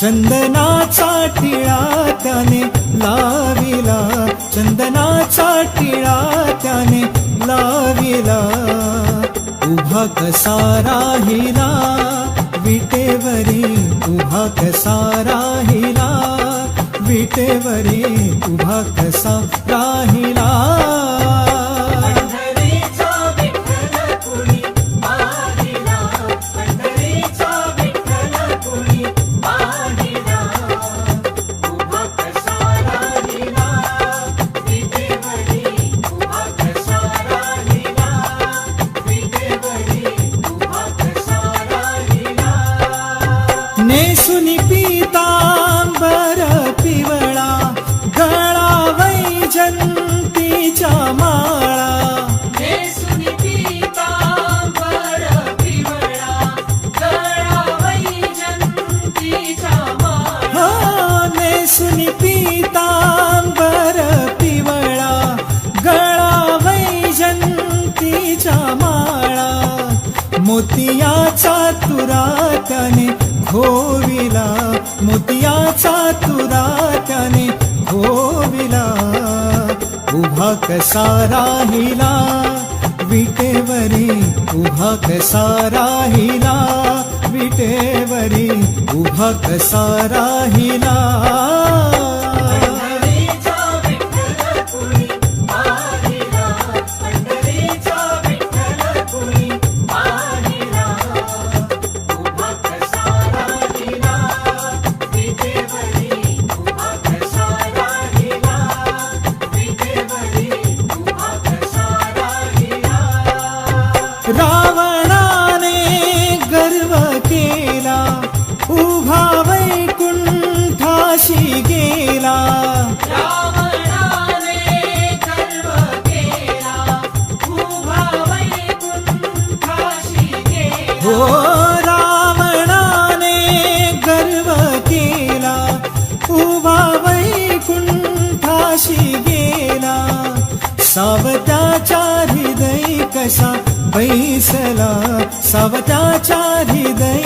चंदनाचा टिळा त्याने लाविला. चंदनाचा टिळा त्याने लाविला. उभा कसा राहिला विटेवरी उभा कसा राहिला विटेवरी उभा कसा राहिला त्याने घोविला मोतियाचा तुरा त्याने घोविला उभा कसा राहिला विटेवरी उभा कसा राहिला विटेवरी उभा कसा राहिला वैकुंठाशी गेला रावणाने गर्व केला, उभा वैकुंठाशी गेला. हो रावणाने गर्व केला. उभा वैकुंठाशी गेला. सावताच्या हृदय कसा बैसला. सावताच्या हृदय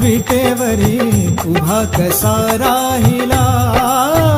विटेवरी उभा कसा राहिला?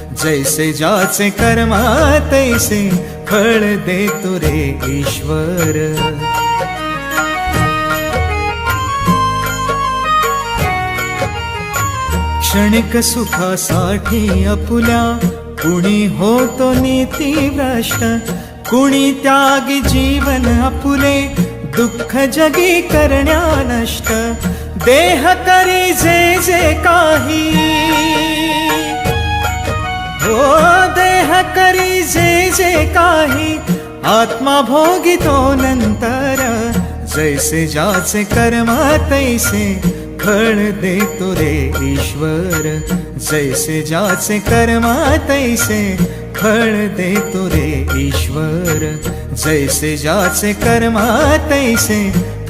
जैसे ज्याचे कर्मा तैसे फळ देतो रे ईश्वर। क्षणिक सुखासाठी अपुल्या कुणी होतो नीती भ्रष्ट कुणी त्यागी जीवन अपुले दुःख जगी करण्या नष्ट देह करी जे जे काही। हो देह करी जे जे काही आत्मा भोगितो नंतर जैसे ज्याचे कर्म तैसे फळ देतो रे ईश्वर जैसे ज्याचे कर्म तैसे फळ देतो रे ईश्वर जैसे ज्याचे कर्म तैसे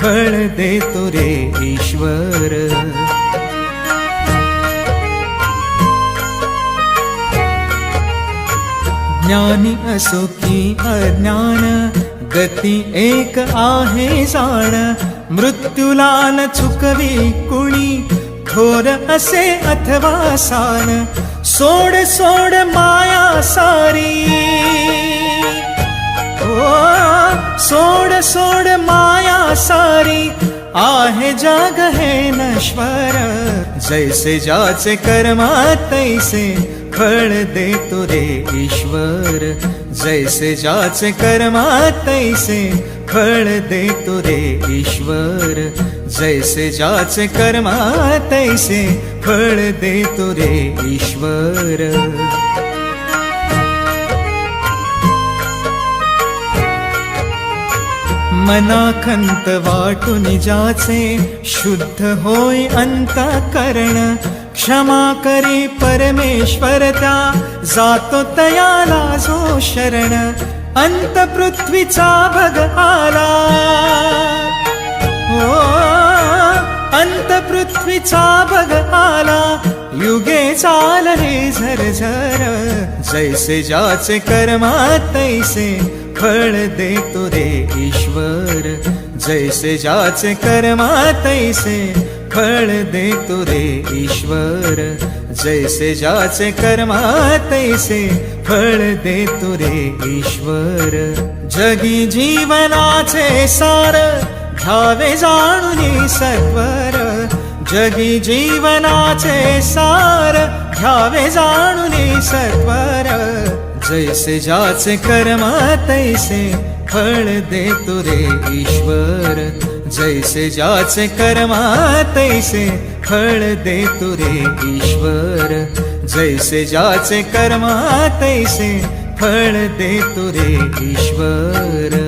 फळ देतो रे ईश्वर। ज्ञानी असो की अज्ञान गती एक आहे जाण. मृत्यूला न चुकवी कुणी थोर असे अथवा सान सोड सोड माया सारी. ओ सोड सोड माया सारी. आहे जाग हे नश्वर. जैसे जाचे कर्मा तैसे फळ देतो रे ईश्वर. जैसे जाचे कर्मा तैसे फळ देतो रे ईश्वर. जैसे जाचे कर्मा तैसे फळ देतो रे ईश्वर. मनाखंत वाटून जाचे शुद्ध होय अंतकरण. क्षमा करी परमेश्वर त्या जातो तयाला जो शरण. अंत पृथ्वीचा भग आला. हो अंत पृथ्वीचा बघ आला. युगे चाल हे झरझर जैसे ज्याचे कर्मा तैसे फळ देतो रे ईश्वर. जैसे ज्याचे कर्मा तैसे फळ देतो रे ईश्वर. जैसे ज्याचे कर्मा तैसे फळ देतो रे ईश्वर. जगी जीवनाचे सार घ्यावे जाणून सत्वर. जगी जीवनाचे सार घ्यावे जाणून सत्वर. जैसे ज्याचे कर्म तैसे फळ देतो रे ईश्वर. जैसे ज्याचे कर्म तैसे फळ देतो रे ईश्वर. जैसे ज्याचे कर्म तैसे फळ देतो रे ईश्वर.